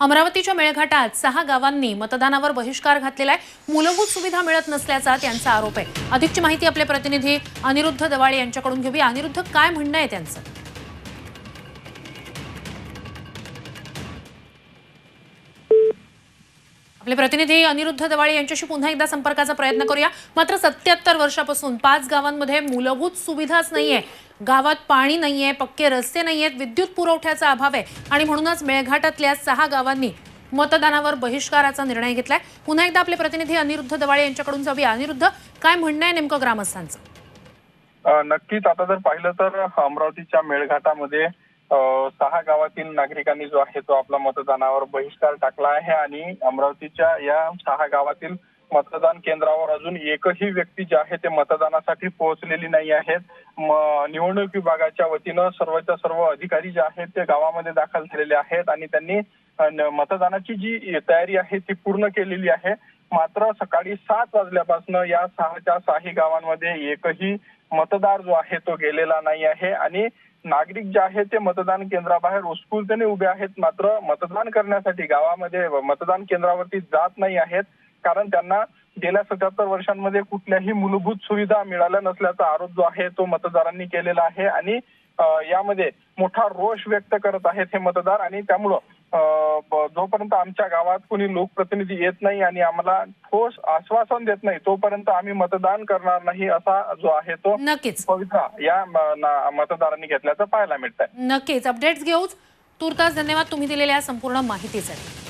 अमरावतीच्या मेळघाटात सहा गावांनी मतदानावर बहिष्कार घातलेला आहे. मूलभूत सुविधा मिळत नसल्याचा त्यांचा आरोप आहे. अधिकची माहिती आपले प्रतिनिधी अनिरुद्ध दवाळे यांच्याकडून घेऊया. अनिरुद्ध काय म्हणणं आहे त्यांचं? आपले प्रतिनिधी अनिरुद्ध दवाळे यांच्याशी पुन्हा एकदा संपर्काचा प्रयत्न करूया. मात्र सत्याहत्तर वर्षापासून पाच गावांमध्ये मूलभूत सुविधाच नाहीये. गावात पाणी नाहीये पक्के रस्ते नाहीयेत विद्युत पुरवठ्याचा अभाव आहे. आणि म्हणूनच मेळघाटातल्या सहा गावांनी मतदानावर बहिष्काराचा निर्णय घेतलाय. पुन्हा एकदा आपले प्रतिनिधी अनिरुद्ध दवाळे यांच्याकडून जाऊया. अनिरुद्ध काय म्हणणं आहे नेमकं ग्रामस्थांचं? नक्कीच. आता जर पाहिलं तर अमरावतीच्या मेळघाटामध्ये सहा गावातील नागरिकांनी जो आहे तो आपला मतदानावर बहिष्कार टाकला आहे आणि अमरावतीच्या या सहा गावातील मतदान केंद्रावर अजून एकही व्यक्ती जे आहे ते मतदानासाठी पोहोचलेली नाही आहेत. निवडणूक विभागाच्या वतीनं सर्वच्या सर्व अधिकारी जे आहेत ते गावामध्ये दाखल झालेले आहेत आणि त्यांनी मतदानाची जी तयारी आहे ती पूर्ण केलेली आहे. मात्र सकाळी सात वाजल्यापासून या सहाच्या साही गावांमध्ये एकही मतदार जो आहे तो गेलेला नाही आहे. आणि नागरिक जे आहेत ते मतदान केंद्राबाहेर उत्स्फूर्तने उभे आहेत. मात्र मतदान करण्यासाठी गावामध्ये मतदान केंद्रावरती जात नाही आहेत. कारण त्यांना गेल्या सत्याहत्तर वर्षांमध्ये कुठल्याही मूलभूत सुविधा मिळाल्या नसल्याचा आरोप जो आहे तो मतदारांनी केलेला आहे. आणि यामध्ये मोठा रोष व्यक्त करत आहेत हे मतदार. आणि त्यामुळं जोपर्यंत आमच्या गावात कोणी लोकप्रतिनिधी येत नाही आणि आम्हाला ठोस आश्वासन देत नाही तोपर्यंत आम्ही मतदान करणार नाही असा जो आहे तो नक्कीच. पवित्रा या मतदारांनी घेतल्याचं पाहायला मिळत आहे नक्कीच. अपडेट्स घेऊच. तुर्तास धन्यवाद. तुम्ही दिलेल्या संपूर्ण माहितीसाठी.